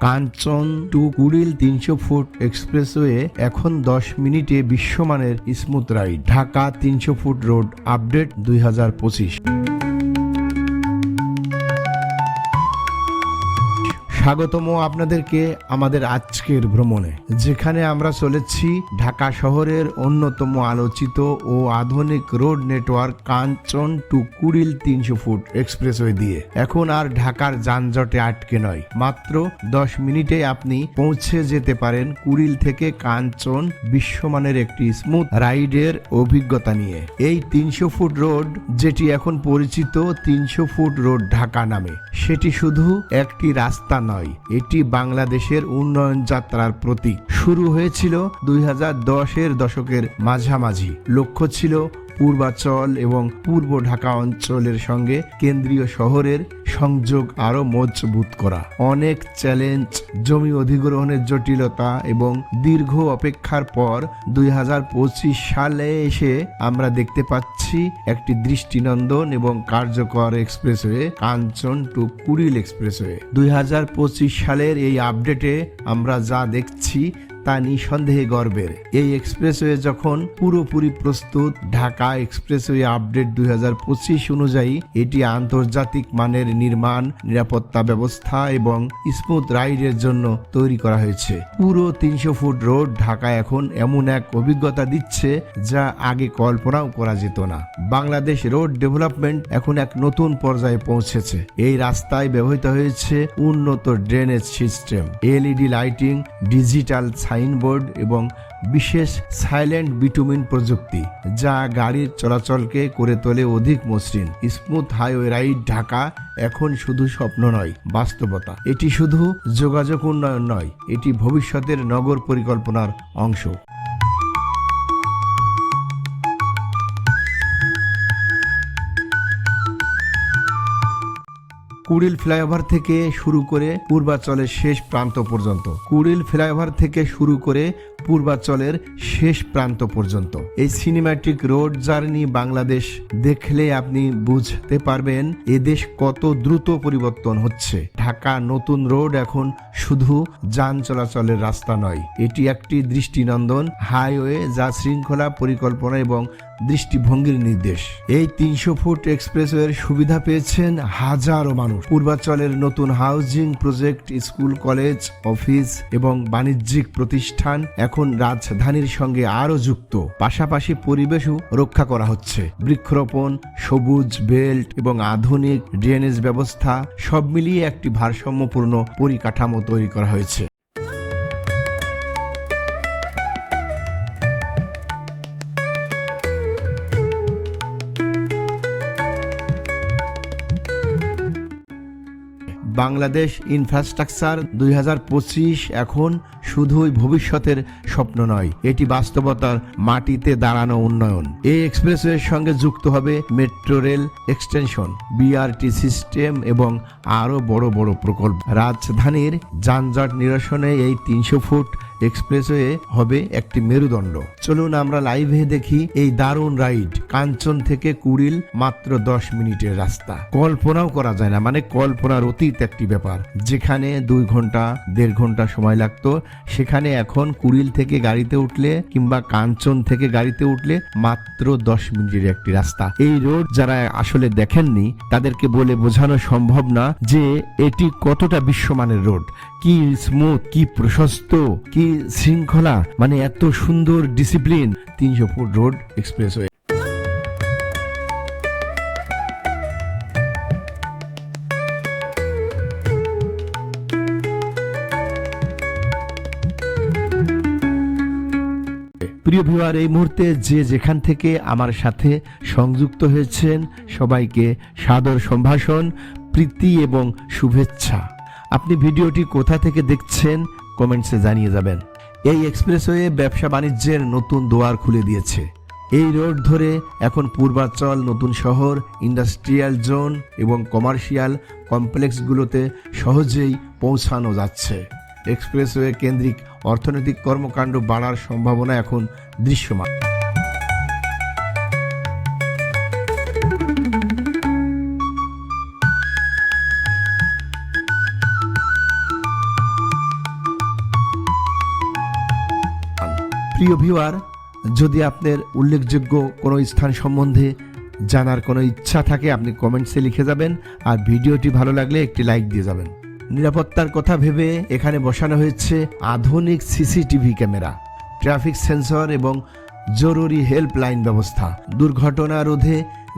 কাঞ্চন to Kuril তিনশো foot expressway এখন দশ মিনিটে বিশ্বমানের স্মুথ রাইড, ঢাকা তিনশো ফুট রোড, আপডেট দুই হাজার পঁচিশ। স্বাগতম আপনাদেরকে আমাদের আজকের ভ্রমণে, যেখানে আমরা চলেছি ঢাকা শহরের অন্যতম আলোচিত ও আধুনিক road network Kanchan to Kuril তিনশো ফুট এক্সপ্রেসওয়ে দিয়ে। এখন আর ঢাকার যানজটে আটকে নয়, মাত্র দশ মিনিটে আপনি পৌঁছে যেতে পারেন কুড়িল থেকে কাঞ্চন বিশ্বমানের একটি স্মুথ রাইডের অভিজ্ঞতা নিয়ে। এই তিনশো ফুট রোড, যেটি এখন পরিচিত তিনশো ফুট রোড ঢাকা নামে, সেটি শুধু একটি রাস্তা নয়, এটি বাংলাদেশের উন্নয়ন যাত্রার প্রতীক। শুরু হয়েছিল দুই দশের দশকের মাঝামাঝি। লক্ষ্য ছিল পূর্বাচল এবং পূর্ব ঢাকা অঞ্চলের সঙ্গে কেন্দ্রীয় শহরের সংযোগ আরও মজবুত করা। অনেক চ্যালেঞ্জ, জমি অধিগ্রহণের জটিলতা এবং দীর্ঘ অপেক্ষার পর দুই হাজার পঁচিশ সালে এসে আমরা দেখতে পাচ্ছি একটি দৃষ্টিনন্দন এবং কার্যকর expressway, Kanchan to Kuril expressway. দুই হাজার পঁচিশ সালের এই আপডেটে আমরা যা দেখছি তা নিঃসন্দেহে গর্বের। এই এক্সপ্রেসওয়ে যখন পুরোপুরি প্রস্তুত, ঢাকা এক্সপ্রেসওয়ে আপডেট দুই অনুযায়ী এটি আন্তর্জাতিক মানের নির্মাণ, নিরাপত্তা ব্যবস্থা এবং স্মুথ রাইডের জন্য তৈরি করা হয়েছে। পুরো তিনশো ফুট রোড ঢাকা এখন এমন এক অভিজ্ঞতা দিচ্ছে যা আগে কল্পনাও করা যেত না। বাংলাদেশ রোড ডেভেলপমেন্ট এখন এক নতুন পর্যায়ে পৌঁছেছে। এই রাস্তায় ব্যবহৃত হয়েছে উন্নত drainage system, LED lighting, digital signboard এবং বিশেষ সাইলেন্ট বিটুমিন প্রযুক্তি, যা গাড়ির চলাচলকে করে তোলে অধিক মসৃণ। স্মুথ হাইওয়ে রাইড ঢাকা এখন শুধু স্বপ্ন নয়, বাস্তবতা। এটি শুধু যোগাযোগ উন্নয়ন নয়, এটি ভবিষ্যতের নগর পরিকল্পনার অংশ। কুড়িল ফ্লাইওভার থেকে শুরু করে পূর্বাচলের শেষ প্রান্ত পর্যন্ত। কুড়িল ফ্লাইওভার থেকে শুরু করে পূর্বাচলের শেষ প্রান্ত পর্যন্ত। এই সিনেম্যাটিক রোড জার্নি বাংলাদেশ দেখলে আপনি বুঝতে পারবেন এদেশ কত দ্রুত পরিবর্তন হচ্ছে। ঢাকা নতুন রোড এখন শুধু যান চলাচলের রাস্তা নয়। এটি একটি দৃষ্টিনন্দন হাইওয়ে যা শৃঙ্খলা পরিকল্পনা এবং দৃষ্টিভঙ্গির নির্দেশ। এই তিনশো ফুট এক্সপ্রেসওয়ের সুবিধা পেয়েছেন হাজারো মানুষ। পূর্বাচলের নতুন housing project school college office এবং বাণিজ্যিক প্রতিষ্ঠান এখন রাজধানীর সঙ্গে আরও যুক্ত। পাশাপাশি পরিবেশও রক্ষা করা হচ্ছে। বৃক্ষরোপণ, সবুজ বেল্ট এবং আধুনিক ড্রেনেজ ব্যবস্থা সব মিলিয়ে একটি ভারসাম্যপূর্ণ পরিকাঠামো তৈরি করা হয়েছে। বাংলাদেশ ইনফ্রাস্ট্রাকচার দুই হাজার পঁচিশ এখন শুধুই ভবিষ্যতের স্বপ্ন নয়, এটি বাস্তবতার মাটিতে দাঁড়ানো উন্নয়ন। এই এক্সপ্রেসওয়ের সঙ্গে যুক্ত হবে metro rail extension, BRT system এবং আরও বড় বড় প্রকল্প। রাজধানীর যানজট নিরসনে এই তিনশো ফুট এক্সপ্রেসওয়ে হবে একটি মেরুদণ্ড। চলুন আমরা লাইভে দেখি এই দারুণ রাইড কাঞ্চন থেকে কুড়িল মাত্র দশ মিনিটের রাস্তা। কল্পনাও করা যায় না মানে কল্পনার অতীত একটি ব্যাপার। যেখানে দুই ঘণ্টা, দেড় ঘণ্টা সময় লাগতো, সেখানে এখন কুড়িল থেকে গাড়িতে উঠলে কিংবা কাঞ্চন থেকে গাড়িতে উঠলে মাত্র দশ মিনিটের একটি রাস্তা। এই রোড যারা আসলে দেখেননি, তাদেরকে বলে বোঝানো সম্ভব না যে এটি কতটা বিশ্বমানের রোড কি স্মুথ কি প্রশস্ত, কি শৃঙ্খলা মানে এত সুন্দর ডিসিপ্লিন তিনশো ফুট রোড এক্সপ্রেসওয়ে প্রিয় ভিউয়ার এই মুহূর্তে যে যেখান থেকে আমার সাথে সংযুক্ত হয়েছেন, সবাইকে সাদর সম্ভাষণ, প্রীতি এবং শুভেচ্ছা। আপনি ভিডিওটি কোথা থেকে দেখছেন, কমেন্টসে জানিয়ে যাবেন। এই এক্সপ্রেসওয়ে ব্যবসা বাণিজ্যের নতুন দোয়ার খুলে দিয়েছে। এই রোড ধরে এখন পূর্বাচল, নতুন শহর, ইন্ডাস্ট্রিয়াল জোন এবং কমার্শিয়াল কমপ্লেক্সগুলোতে সহজেই পৌঁছানো যাচ্ছে। এক্সপ্রেসওয়ে কেন্দ্রিক অর্থনৈতিক কর্মকাণ্ড বাড়ার সম্ভাবনা এখন দৃশ্যমান। প্রিয় ভিউয়ার যদি আপনার উল্লেখযোগ্য কোনো স্থান সম্বন্ধে জানার কোনো ইচ্ছা থাকে, আপনি কমেন্টসে লিখে যাবেন আর ভিডিওটি ভালো লাগলে একটি লাইক দিয়ে যাবেন। নিরাপত্তার কথা ভেবে এখানে বসানো হয়েছে আধুনিক সিসিটিভি ক্যামেরা ট্রাফিক সেন্সর এবং জরুরি হেল্পলাইন ব্যবস্থা। দুর্ঘটনা রোধে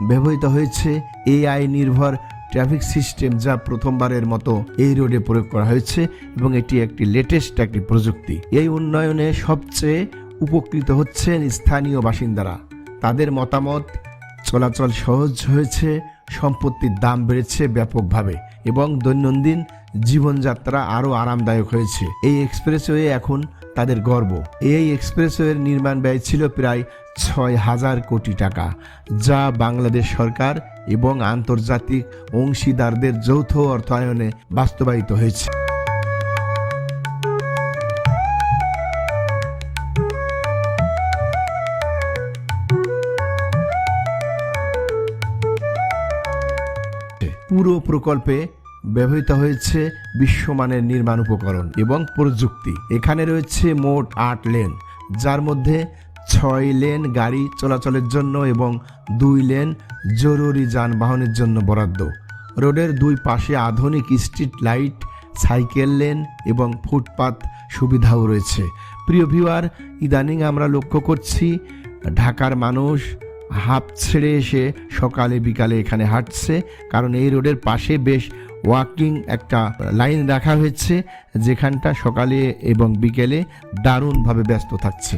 ব্যবহৃত হয়েছে এআই নির্ভর ট্রাফিক সিস্টেম যা প্রথমবারের মতো এই রোডে প্রয়োগ করা হয়েছে এবং এটি একটি লেটেস্ট একটি প্রযুক্তি। এই উন্নয়নে সবচেয়ে উপকৃত হচ্ছেন স্থানীয় বাসিন্দারা। তাদের মতামত, চলাচল সহজ হয়েছে, সম্পত্তির দাম বেড়েছে ব্যাপকভাবে এবং দৈনন্দিন জীবনযাত্রা আরও আরামদায়ক হয়েছে। এই এক্সপ্রেসওয়ে এখন তাদের গর্ব। এই এক্সপ্রেসওয়ের নির্মাণ ব্যয় ছিল প্রায় ছয় হাজার কোটি টাকা, যা বাংলাদেশ সরকার এবং আন্তর্জাতিক অংশীদারদের যৌথ অর্থায়নে বাস্তবায়িত হয়েছে। পুরো প্রকল্পে ব্যবহৃত হয়েছে বিশ্বমানের নির্মাণ উপকরণ এবং প্রযুক্তি। এখানে রয়েছে মোট আট লেন, যার মধ্যে ছয় লেন গাড়ি চলাচলের জন্য এবং দুই লেন জরুরি যানবাহনের জন্য বরাদ্দ। রোডের দুই পাশে আধুনিক স্ট্রিট লাইট, সাইকেল লেন এবং ফুটপাত সুবিধাও রয়েছে। প্রিয় ভিউয়ার, ইদানিং আমরা লক্ষ্য করছি ঢাকার মানুষ হাফ ছেড়ে এসে সকালে, বিকালে এখানে হাঁটছে। কারণ এই রোডের পাশে বেশ ওয়াকিং একটা লাইন রাখা হয়েছে, যেখানটা সকালে এবং বিকেলে দারুণভাবে ব্যস্ত থাকছে।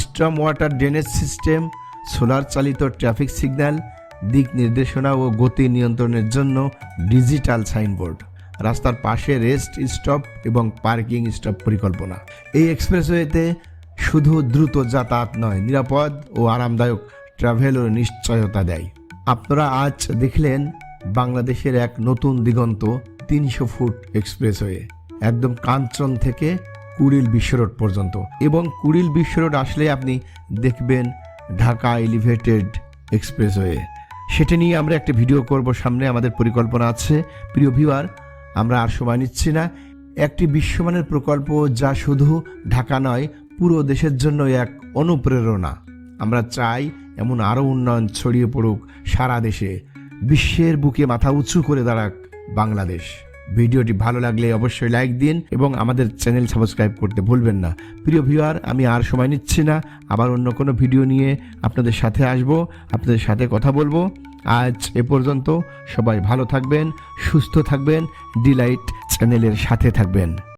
Storm water drainage system solar চালিত ট্রাফিক সিগন্যাল দিক নির্দেশনা ও গতি নিয়ন্ত্রণের জন্য ডিজিটাল সাইনবোর্ড রাস্তার পাশে রেস্ট স্টপ এবং পার্কিং স্টপ পরিকল্পনা। এই এক্সপ্রেসওয়েতে শুধু দ্রুত যাতায়াত নয়, নিরাপদ ও আরামদায়ক ট্রাভেলও নিশ্চয়তা দেয়। আপনারা আজ দেখলেন বাংলাদেশের এক নতুন দিগন্ত তিনশো ফুট এক্সপ্রেসওয়ে, একদম কাঞ্চন থেকে কুড়িল বিশ্ব রোড পর্যন্ত। এবং কুড়িল বিশ্ব রোড আসলে আপনি দেখবেন ঢাকা এলিভেটেড এক্সপ্রেসওয়ে সেটা নিয়ে আমরা একটা ভিডিও করব, সামনে আমাদের পরিকল্পনা আছে। প্রিয় ভিউয়ার আমরা আর সময় নিচ্ছি না। একটি বিশ্বমানের প্রকল্প যা শুধু ঢাকা নয়, পুরো দেশের জন্য এক অনুপ্রেরণা। আমরা চাই এমন আরও উন্নয়ন ছড়িয়ে পড়ুক সারা দেশে। বিশ্বের বুকে মাথা উঁচু করে দাঁড়াক বাংলাদেশ। ভিডিওটি ভালো লাগলে অবশ্যই লাইক দিন এবং আমাদের চ্যানেল সাবস্ক্রাইব করতে ভুলবেন না। প্রিয় ভিউয়ার, আমি আর সময় নিচ্ছি না। আবার অন্য কোনো ভিডিও নিয়ে আপনাদের সাথে আসব, আপনাদের সাথে কথা বলব। আজ এ পর্যন্ত সবাই ভালো থাকবেন, সুস্থ থাকবেন, ডিলাইট চ্যানেলের সাথে থাকবেন।